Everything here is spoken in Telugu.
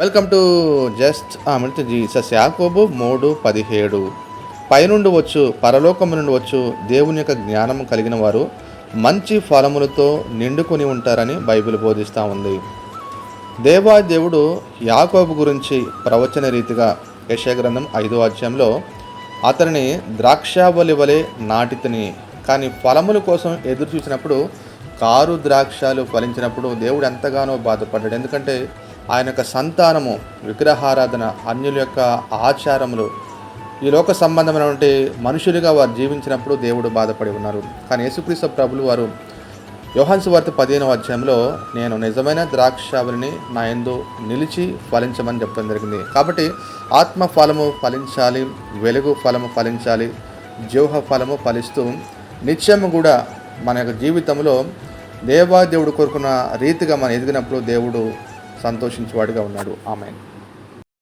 Welcome to just Amrutha Jesus Yakobu మూడు పదిహేడు. పైనుండి వచ్చు పరలోకము నుండి వచ్చు దేవుని యొక్క జ్ఞానం కలిగిన వారు మంచి ఫలములతో నిండుకొని ఉంటారని బైబిల్ బోధిస్తూ ఉంది. దేవా దేవుడు యాకోబు గురించి ప్రవచన రీతిగా యశగ్రంథం ఐదో అధ్యాయంలో అతనిని ద్రాక్షావళి వలె నాటితని కానీ ఫలముల కోసం ఎదురు చూసినప్పుడు కారు ద్రాక్షాలు ఫలించినప్పుడు దేవుడు ఎంతగానో బాధపడ్డాడు. ఎందుకంటే ఆయన యొక్క సంతానము విగ్రహారాధన అన్యుల యొక్క ఆచారములు ఈ లోక సంబంధమైనటువంటి మనుషులుగా వారు జీవించినప్పుడు దేవుడు బాధపడి ఉన్నారు. కానీ యేసుక్రీస్తు ప్రభులు వారు యోహాన్స్ వార్త పదిహేనవ అధ్యాయంలో నేను నిజమైన ద్రాక్షావళిని నా ఎందు నిలిచి ఫలించమని చెప్పడం జరిగింది. కాబట్టి ఆత్మ ఫలము ఫలించాలి వెలుగు ఫలము ఫలించాలి జీవహ ఫలము ఫలిస్తూ నిత్యము కూడా మన యొక్క జీవితంలో దేవా దేవుడు కోరుకున్న రీతిగా మనం ఎదిగినప్పుడు దేవుడు సంతోషించేవాడిగా ఉన్నాడు. ఆమె